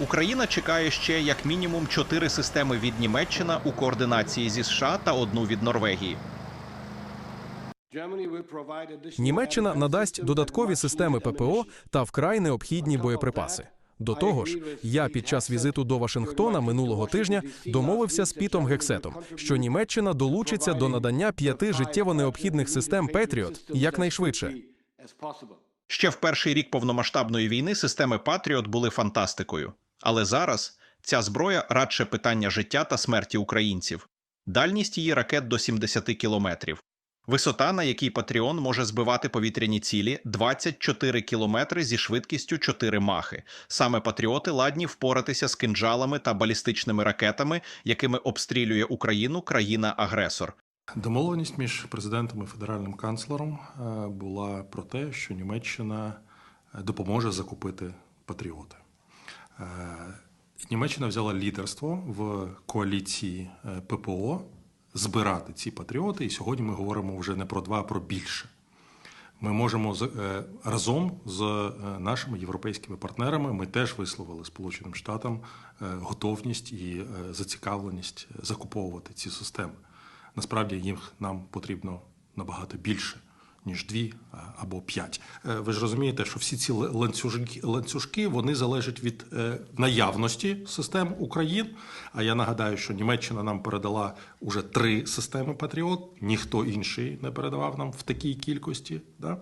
Україна чекає ще як мінімум чотири системи від Німеччина у координації зі США та одну від Норвегії. Німеччина надасть додаткові системи ППО та вкрай необхідні боєприпаси. До того ж, я під час візиту до Вашингтона минулого тижня домовився з Пітом Гексетом, що Німеччина долучиться до надання п'яти життєво необхідних систем Петріот якнайшвидше. Ще в перший рік повномасштабної війни системи Патріот були фантастикою. Але зараз ця зброя радше питання життя та смерті українців. Дальність її ракет до 70 кілометрів. Висота, на якій Патріон може збивати повітряні цілі 24 кілометри зі швидкістю 4 махи. Саме патріоти ладні впоратися з кинджалами та балістичними ракетами, якими обстрілює Україну країна-агресор. Домовленість між президентом і федеральним канцлером е, була про те, що Німеччина е, допоможе закупити патріоти. Е, Німеччина взяла лідерство в коаліції е, ППО збирати ці патріоти, і сьогодні ми говоримо вже не про два, а про більше. Ми можемо з- е, разом з нашими європейськими партнерами. Ми теж висловили Сполученим Штатам готовність і зацікавленість закуповувати ці системи. Насправді їх нам потрібно набагато більше, ніж дві або п'ять. Е, Ви ж розумієте, що всі ці ланцюжки, ланцюжки вони залежать від е, наявності систем Україн. А я нагадаю, що Німеччина нам передала уже три системи Патріот, ніхто інший не передавав нам в такій кількості. Да?